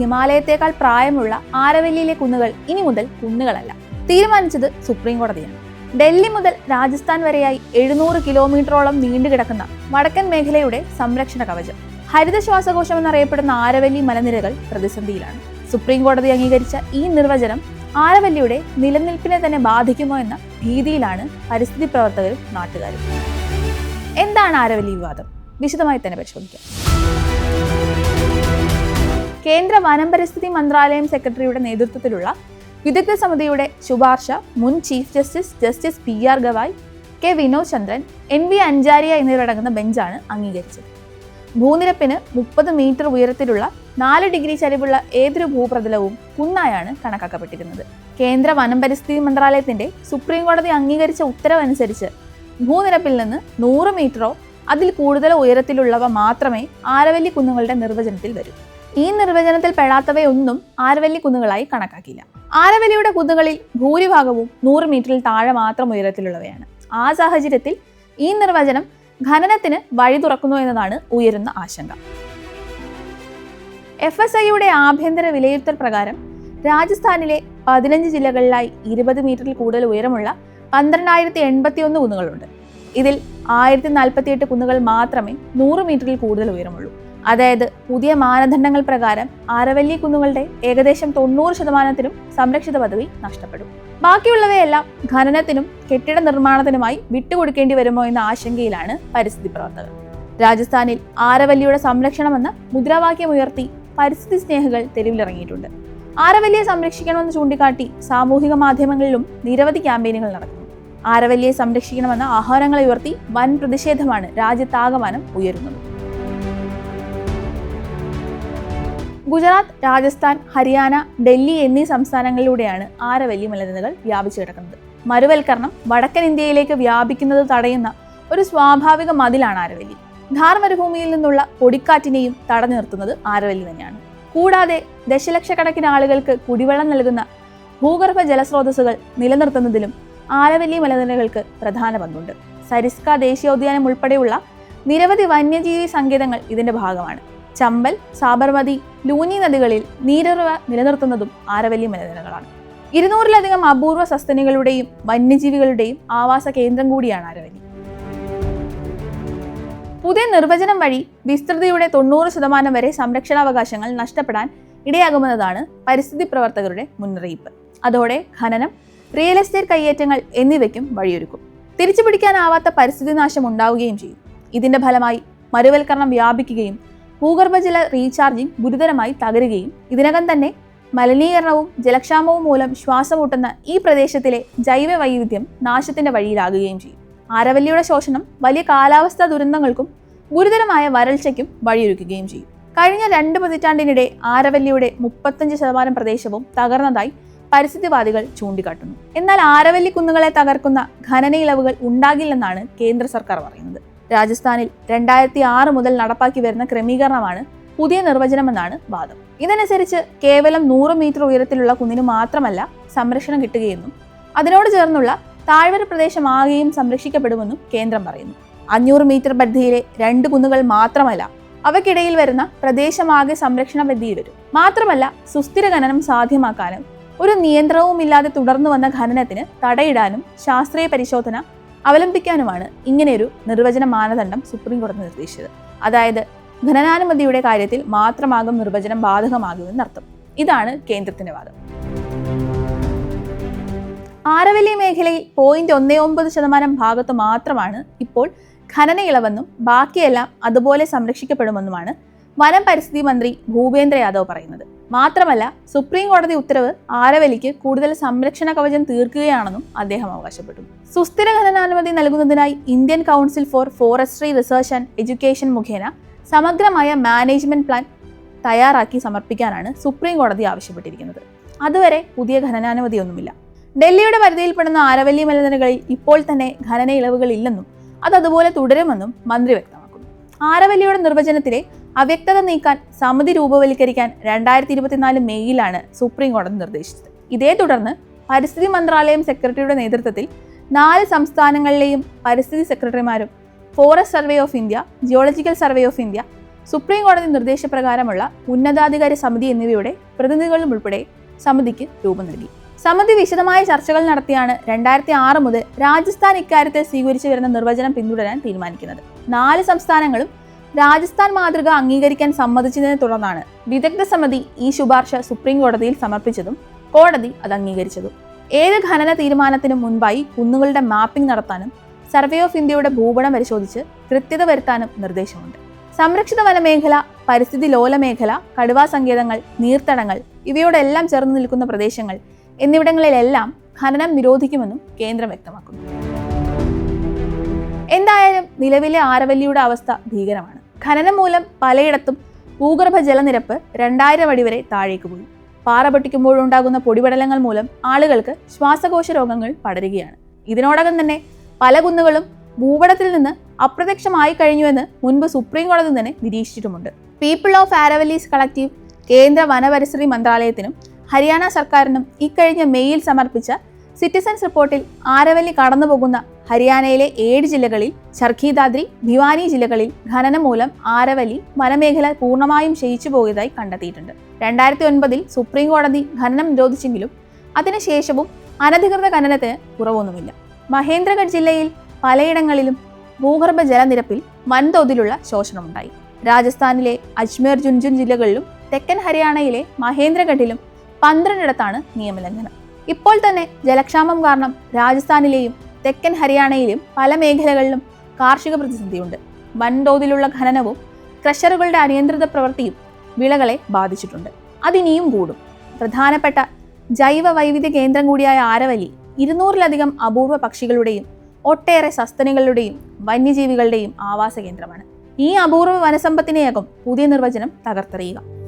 ഹിമാലയത്തേക്കാൾ പ്രായമുള്ള ആരവല്ലിയിലെ കുന്നുകൾ ഇനി മുതൽ കുന്നുകളല്ല. തീരുമാനിച്ചത് സുപ്രീം കോടതിയാണ്. ഡൽഹി മുതൽ രാജസ്ഥാൻ വരെയായി എഴുന്നൂറ് കിലോമീറ്ററോളം നീണ്ടുകിടക്കുന്ന വടക്കൻ മേഖലയുടെ സംരക്ഷണ കവചം. ഹരിത ശ്വാസകോശം എന്നറിയപ്പെടുന്ന ആരവല്ലി മലനിരകൾ പ്രതിസന്ധിയിലാണ്. സുപ്രീം കോടതി അംഗീകരിച്ച ഈ നിർവചനം ആരവല്ലിയുടെ നിലനിൽപ്പിനെ തന്നെ ബാധിക്കുമോ എന്ന ഭീതിയിലാണ് പരിസ്ഥിതി പ്രവർത്തകരും നാട്ടുകാരും എന്താണ് ആരവല്ലി വിവാദം? വിശദമായി തന്നെ പരിശോധിക്കാം. കേന്ദ്ര വനം പരിസ്ഥിതി മന്ത്രാലയം സെക്രട്ടറിയുടെ നേതൃത്വത്തിലുള്ള വിദഗ്ധ സമിതിയുടെ ശുപാർശ മുൻ chief justice justice P R Gavai K Vinod Chandran N V Anjaria എന്നിവരടങ്ങുന്ന ബെഞ്ചാണ് അംഗീകരിച്ചത്. ഭൂനിരപ്പിന് മുപ്പത് മീറ്റർ ഉയരത്തിലുള്ള നാല് ഡിഗ്രി ചരിവുള്ള ഏതൊരു ഭൂപ്രതലവും കുന്നായാണ് കണക്കാക്കപ്പെട്ടിരുന്നത്. കേന്ദ്ര വനം പരിസ്ഥിതി മന്ത്രാലയത്തിന്റെ സുപ്രീം കോടതി അംഗീകരിച്ച ഉത്തരവനുസരിച്ച് ഭൂനിരപ്പിൽ നിന്ന് നൂറ് മീറ്ററോ അതിൽ കൂടുതലോ ഉയരത്തിലുള്ളവ മാത്രമേ ആരവല്ലി കുന്നുകളുടെ നിർവചനത്തിൽ വരൂ. ഈ നിർവചനത്തിൽ പെടാത്തവയൊന്നും ആരവല്ലി കുന്നുകളായി കണക്കാക്കില്ല ആരവല്ലിയുടെ കുന്നുകളിൽ ഭൂരിഭാഗവും നൂറ് മീറ്ററിൽ താഴെ മാത്രം ഉയരത്തിലുള്ളവയാണ്. ആ സാഹചര്യത്തിൽ ഈ നിർവചനം ഖനനത്തിന് വഴി തുറക്കുന്നു എന്നതാണ് ഉയരുന്ന ആശങ്ക. എഫ് എസ് ഐയുടെ ആഭ്യന്തര വിലയിരുത്തൽ പ്രകാരം രാജസ്ഥാനിലെ പതിനഞ്ച് ജില്ലകളിലായി ഇരുപത് മീറ്ററിൽ കൂടുതൽ ഉയരമുള്ള പന്ത്രണ്ടായിരത്തി എൺപത്തി ഒന്ന് കുന്നുകളുണ്ട്. ഇതിൽ ആയിരത്തി നാൽപ്പത്തിയെട്ട് കുന്നുകൾ മാത്രമേ നൂറ് മീറ്ററിൽ കൂടുതൽ ഉയരമുള്ളൂ. അതായത് പുതിയ മാനദണ്ഡങ്ങൾ പ്രകാരം ആരവല്ലി കുന്നുകളുടെ ഏകദേശം തൊണ്ണൂറ് ശതമാനത്തിനും സംരക്ഷിത പദവി നഷ്ടപ്പെടും. ബാക്കിയുള്ളവയെല്ലാം ഖനനത്തിനും കെട്ടിട നിർമ്മാണത്തിനുമായി വിട്ടുകൊടുക്കേണ്ടി വരുമോ എന്ന ആശങ്കയിലാണ് പരിസ്ഥിതി പ്രവർത്തകർ. രാജസ്ഥാനിൽ ആരവല്ലിയുടെ സംരക്ഷണമെന്ന് മുദ്രാവാക്യമുയർത്തി പരിസ്ഥിതി സ്നേഹികൾ തെരുവിലിറങ്ങിയിട്ടുണ്ട്. ആരവല്ലിയെ സംരക്ഷിക്കണമെന്ന് ചൂണ്ടിക്കാട്ടി സാമൂഹിക മാധ്യമങ്ങളിലും നിരവധി ക്യാമ്പയിനുകൾ നടക്കുന്നു. ആരവല്ലിയെ സംരക്ഷിക്കണമെന്ന ആഹ്വാനങ്ങളെ ഉയർത്തി വൻ പ്രതിഷേധമാണ് രാജ്യത്താകമാനം ഉയരുന്നത്. ഗുജറാത്ത് രാജസ്ഥാൻ ഹരിയാന ഡൽഹി എന്നീ സംസ്ഥാനങ്ങളിലൂടെയാണ് ആരവല്ലി മലനിരകൾ വ്യാപിച്ചു കിടക്കുന്നത്. മരുവൽക്കരണം വടക്കൻ ഇന്ത്യയിലേക്ക് വ്യാപിക്കുന്നത് തടയുന്ന ഒരു സ്വാഭാവിക മതിലാണ് ആരവല്ലി ധാർ മരുഭൂമിയിൽ നിന്നുള്ള പൊടിക്കാറ്റിനെയും തടഞ്ഞു നിർത്തുന്നത് ആരവല്ലി തന്നെയാണ്. കൂടാതെ ദശലക്ഷക്കണക്കിന് ആളുകൾക്ക് കുടിവെള്ളം നൽകുന്ന ഭൂഗർഭ ജലസ്രോതസ്സുകൾ നിലനിർത്തുന്നതിലും ആരവല്ലി മലനിരകൾക്ക് പ്രധാന പങ്കുണ്ട്. സരിസ്ക ദേശീയോദ്യാനം ഉൾപ്പെടെയുള്ള നിരവധി വന്യജീവി സങ്കേതങ്ങൾ ഇതിന്റെ ഭാഗമാണ്. ചമ്പൽ സാബർമതി ലൂനി നദികളിൽ നീരുറവ നിലനിർത്തുന്നതും ആരവല്ലി മലനിരകളാണ് ഇരുന്നൂറിലധികം അപൂർവ സസ്തനികളുടെയും വന്യജീവികളുടെയും ആവാസ കേന്ദ്രം കൂടിയാണ് ആരവല്ലി പുതിയ നിർവചനം വഴി വിസ്തൃതിയുടെ തൊണ്ണൂറ് ശതമാനം വരെ സംരക്ഷണാവകാശങ്ങൾ നഷ്ടപ്പെടാൻ ഇടയാകുമെന്നതാണ് പരിസ്ഥിതി പ്രവർത്തകരുടെ മുന്നറിയിപ്പ്. അതോടെ ഖനനം റിയൽ എസ്റ്റേറ്റ് കയ്യേറ്റങ്ങൾ എന്നിവയ്ക്കും വഴിയൊരുക്കും. തിരിച്ചുപിടിക്കാനാവാത്ത പരിസ്ഥിതി നാശം ഉണ്ടാവുകയും ചെയ്യും. ഇതിന്റെ ഫലമായി മരുവൽക്കരണം വ്യാപിക്കുകയും ഭൂഗർഭജല റീചാർജിംഗ് ഗുരുതരമായി തകരുകയും ഇതിനകം തന്നെ മലിനീകരണവും ജലക്ഷാമവും മൂലം ശ്വാസമുട്ടുന്ന ഈ പ്രദേശത്തിലെ ജൈവ വൈവിധ്യം നാശത്തിന്റെ വഴിയിലാകുകയും ചെയ്യും. ആരവല്ലിയുടെ ശോഷണം വലിയ കാലാവസ്ഥാ ദുരന്തങ്ങൾക്കും ഗുരുതരമായ വരൾച്ചയ്ക്കും വഴിയൊരുക്കുകയും ചെയ്യും. കഴിഞ്ഞ രണ്ട് പതിറ്റാണ്ടിനിടെ ആരവല്ലിയുടെ മുപ്പത്തഞ്ച് ശതമാനം പ്രദേശവും തകർന്നതായി പരിസ്ഥിതിവാദികൾ ചൂണ്ടിക്കാട്ടുന്നു. എന്നാൽ ആരവല്ലി കുന്നുകളെ തകർക്കുന്ന ഖനന ഇളവുകൾ ഉണ്ടാകില്ലെന്നാണ് കേന്ദ്ര സർക്കാർ പറയുന്നത്. രാജസ്ഥാനിൽ രണ്ടായിരത്തി ആറ് മുതൽ നടപ്പാക്കി വരുന്ന ക്രമീകരണമാണ് പുതിയ നിർവചനമെന്നാണ് വാദം. ഇതനുസരിച്ച് കേവലം നൂറ് മീറ്റർ ഉയരത്തിലുള്ള കുന്നിന് മാത്രമല്ല സംരക്ഷണം കിട്ടുകയെന്നും അതിനോട് ചേർന്നുള്ള താഴ്വര പ്രദേശമാകെയും സംരക്ഷിക്കപ്പെടുമെന്നും കേന്ദ്രം പറയുന്നു. അഞ്ഞൂറ് മീറ്റർ പരിധിയിലെ രണ്ട് കുന്നുകൾ മാത്രമല്ല അവക്കിടയിൽ വരുന്ന പ്രദേശമാകെ സംരക്ഷണ പരിധിയിൽ വരും. മാത്രമല്ല സുസ്ഥിര ഖനനം സാധ്യമാക്കാനും ഒരു നിയന്ത്രണവുമില്ലാതെ തുടർന്നു വന്ന ഖനനത്തിന് തടയിടാനും ശാസ്ത്രീയ പരിശോധന അവലംബിക്കാനുമാണ് ഇങ്ങനെയൊരു നിർവചന മാനദണ്ഡം സുപ്രീം കോടതി നിർദ്ദേശിച്ചത്. അതായത് ഖനനാനുമതിയുടെ കാര്യത്തിൽ മാത്രമാകും നിർവചനം ബാധകമാകുമെന്നർത്ഥം ഇതാണ് കേന്ദ്രത്തിന്റെ വാദം. ആരവല്ലി മേഖലയിൽ പോയിന്റ് ഒന്നേ ഒമ്പത് ശതമാനം ഭാഗത്ത് മാത്രമാണ് ഇപ്പോൾ ഖനന ഇളവെന്നും ബാക്കിയെല്ലാം അതുപോലെ സംരക്ഷിക്കപ്പെടുമെന്നുമാണ് വനം പരിസ്ഥിതി മന്ത്രി ഭൂപേന്ദ്ര യാദവ് പറയുന്നത്. മാത്രമല്ല സുപ്രീം കോടതി ഉത്തരവ് ആരവലിക്ക് കൂടുതൽ സംരക്ഷണ കവചം തീർക്കുകയാണെന്നും അദ്ദേഹം അവകാശപ്പെട്ടു. സുസ്ഥിര ഖനനാനുമതി നൽകുന്നതിനായി Indian council for forestry research and education മുഖേന സമഗ്രമായ മാനേജ്മെന്റ് പ്ലാൻ തയ്യാറാക്കി സമർപ്പിക്കാനാണ് സുപ്രീം കോടതി ആവശ്യപ്പെട്ടിരിക്കുന്നത്. അതുവരെ പുതിയ ഖനനാനുമതിയൊന്നുമില്ല. ഡൽഹിയുടെ പരിധിയിൽപ്പെടുന്ന ആരവല്ലി മലനിരകളിൽ ഇപ്പോൾ തന്നെ ഖനന ഇളവുകൾ ഇല്ലെന്നും അത് അതുപോലെ തുടരുമെന്നും മന്ത്രി വ്യക്തമാക്കുന്നു. ആരവല്ലിയുടെ നിർവചനത്തിലെ അവ്യക്തത നീക്കാൻ സമിതി രൂപവൽക്കരിക്കാൻ രണ്ടായിരത്തി ഇരുപത്തിനാല് മെയ്യിലാണ് സുപ്രീം കോടതി നിർദ്ദേശിച്ചത്. ഇതേ തുടർന്ന് പരിസ്ഥിതി മന്ത്രാലയം സെക്രട്ടറിയുടെ നേതൃത്വത്തിൽ നാല് സംസ്ഥാനങ്ങളിലെയും പരിസ്ഥിതി സെക്രട്ടറിമാരും forest survey of India geological survey of India supreme കോടതി നിർദ്ദേശപ്രകാരമുള്ള ഉന്നതാധികാര സമിതി എന്നിവയുടെ പ്രതിനിധികളും ഉൾപ്പെടെ സമിതിക്ക് രൂപം നൽകി. സമിതി വിശദമായ ചർച്ചകൾ നടത്തിയാണ് രണ്ടായിരത്തി ആറ് മുതൽ രാജസ്ഥാൻ ഇക്കാര്യത്തിൽ സ്വീകരിച്ചു വരുന്ന നിർവചനം പിന്തുടരാൻ തീരുമാനിക്കുന്നത്. നാല് സംസ്ഥാനങ്ങളും രാജസ്ഥാൻ മാതൃക അംഗീകരിക്കാൻ സമ്മതിച്ചതിനെ തുടർന്നാണ് വിദഗ്ധ സമിതി ഈ ശുപാർശ സുപ്രീം കോടതിയിൽ സമർപ്പിച്ചതും കോടതി അത് അംഗീകരിച്ചതും. ഏത് ഖനന തീരുമാനത്തിനും മുൻപായി കുന്നുകളുടെ മാപ്പിംഗ് നടത്താനും സർവേ ഓഫ് ഇന്ത്യയുടെ ഭൂപടം പരിശോധിച്ച് കൃത്യത വരുത്താനും നിർദ്ദേശമുണ്ട്. സംരക്ഷിത വനമേഖല പരിസ്ഥിതി ലോല മേഖല കടുവാ സങ്കേതങ്ങൾ നീർത്തടങ്ങൾ ഇവയോടെല്ലാം ചേർന്ന് നിൽക്കുന്ന പ്രദേശങ്ങൾ എന്നിവിടങ്ങളിലെല്ലാം ഖനനം നിരോധിക്കുമെന്നും കേന്ദ്രം വ്യക്തമാക്കുന്നു. എന്തായാലും നിലവിലെ ആരവല്ലിയുടെ അവസ്ഥ ഭീകരമാണ്. ഖനനം മൂലം പലയിടത്തും ഭൂഗർഭ ജലനിരപ്പ് രണ്ടായിരം അടി വരെ താഴേക്ക് പോയി. പാറ പൊട്ടിക്കുമ്പോഴുണ്ടാകുന്ന പൊടിപടലങ്ങൾ മൂലം ആളുകൾക്ക് ശ്വാസകോശ രോഗങ്ങൾ പടരുകയാണ്. ഇതിനോടകം തന്നെ പല കുന്നുകളും ഭൂപടത്തിൽ നിന്ന് അപ്രത്യക്ഷമായി കഴിഞ്ഞുവെന്ന് മുൻപ് സുപ്രീം കോടതി തന്നെ നിരീക്ഷിച്ചിട്ടുമുണ്ട്. പീപ്പിൾ ഓഫ് ആരവലീസ് കളക്റ്റീവ് കേന്ദ്ര വനപരിസ്ഥിതി മന്ത്രാലയത്തിനും ഹരിയാന സർക്കാരിനും ഇക്കഴിഞ്ഞ മെയിൽ സമർപ്പിച്ച സിറ്റിസൻസ് റിപ്പോർട്ടിൽ ആരവല്ലി കടന്നുപോകുന്ന ഹരിയാനയിലെ ഏഴ് ജില്ലകളിൽ ചർഖീദാദ്രി ഭിവാനി ജില്ലകളിൽ ഖനനം മൂലം ആരവലി വനമേഖല പൂർണമായും ക്ഷയിച്ചു പോയതായി കണ്ടെത്തിയിട്ടുണ്ട്. രണ്ടായിരത്തി ഒൻപതിൽ സുപ്രീം കോടതി ഖനനം നിരോധിച്ചെങ്കിലും അതിനുശേഷവും അനധികൃത ഖനനത്തിന് കുറവൊന്നുമില്ല. മഹേന്ദ്രഗഡ് ജില്ലയിൽ പലയിടങ്ങളിലും ഭൂഗർഭ ജലനിരപ്പിൽ വൻതോതിലുള്ള ശോഷണമുണ്ടായി. രാജസ്ഥാനിലെ അജ്മീർ ജുൻജുൻ ജില്ലകളിലും തെക്കൻ ഹരിയാനയിലെ മഹേന്ദ്രഗഡിലും പന്ത്രണ്ടിടത്താണ് നിയമലംഘനം. ഇപ്പോൾ തന്നെ ജലക്ഷാമം കാരണം രാജസ്ഥാനിലെയും തെക്കൻ ഹരിയാനയിലും പല മേഖലകളിലും കാർഷിക പ്രതിസന്ധിയുണ്ട്. വൻതോതിലുള്ള ഖനനവും ക്രഷറുകളുടെ അനിയന്ത്രിത പ്രവൃത്തിയും വിളകളെ ബാധിച്ചിട്ടുണ്ട്. അതിനിയും കൂടും. പ്രധാനപ്പെട്ട ജൈവ വൈവിധ്യ കേന്ദ്രം കൂടിയായ ആരവലി ഇരുന്നൂറിലധികം അപൂർവ പക്ഷികളുടെയും ഒട്ടേറെ സസ്തനികളുടെയും വന്യജീവികളുടെയും ആവാസ കേന്ദ്രമാണ് ഈ അപൂർവ വനസമ്പത്തിനെയാകും പുതിയ നിർവചനം തകർത്തെറിയുക.